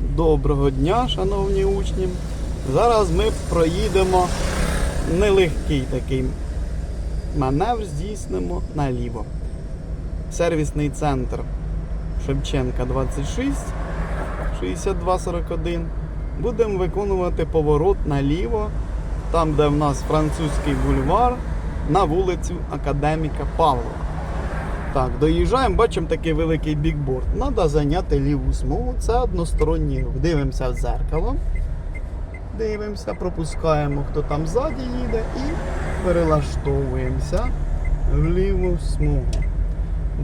Доброго дня, шановні учні. Зараз ми проїдемо нелегкий такий маневр, здійснимо наліво. Сервісний центр Шевченка 26 6241. Будемо виконувати поворот наліво, там, де в нас французький бульвар, на вулицю Академіка Павлова. Так, доїжджаємо, бачимо такий великий бікборд. Треба зайняти ліву смугу. Це односторонній рух. Дивимося в дзеркало. Дивимося, пропускаємо, хто там ззаді їде, і перелаштовуємося в ліву смугу.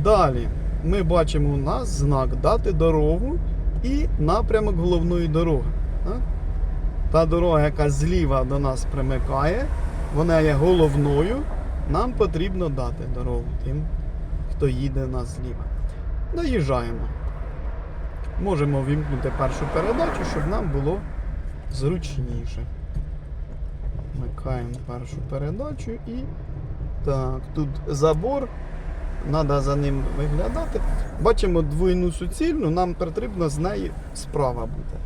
Далі ми бачимо у нас знак дати дорогу і напрямок головної дороги. Та дорога, яка зліва до нас примикає, вона є головною. Нам потрібно дати дорогу тим, хто їде нас зліва. Доїжджаємо. Можемо вімкнути першу передачу, щоб нам було зручніше. Вмикаємо першу передачу і. Так, тут забор. Треба за ним виглядати. Бачимо двойну суцільну, нам потрібно з неї справа бути.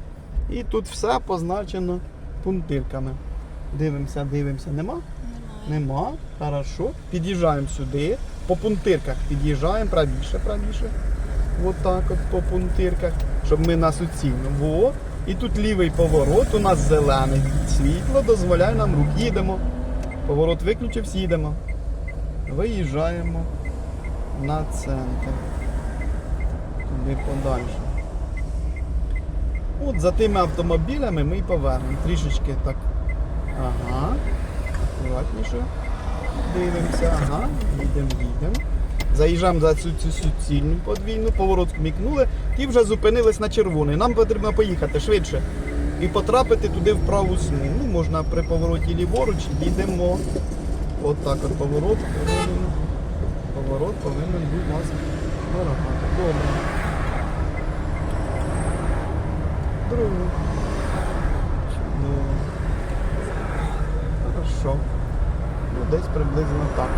І тут все позначено пунктирками. Дивимося, дивимося. Нема? Нема. Хорошо. Під'їжджаємо сюди. По пунктирках під'їжджаємо правіше, правіше. От так от по пунктирках, щоб ми на суцільну. Во. І тут лівий поворот, у нас зелений світло, дозволяє нам рух. Їдемо. Поворот виключився, їдемо. Виїжджаємо на центр. Туди подальше. От за тими автомобілями ми й повернемо. Трішечки так. Ага. Акуратніше. Дивимося, ага, їдемо, їдемо. Заїжджаємо за цю, цю суцільну подвійну, поворот вмікнули і вже зупинились на червоний. Нам потрібно поїхати швидше і потрапити туди в праву смугу. Ну, можна при повороті ліворуч, їдемо. От так от поворот повинен. Поворот повинен бути у нас. Добре. Другу. Хорошо. Ну, десь приблизно так.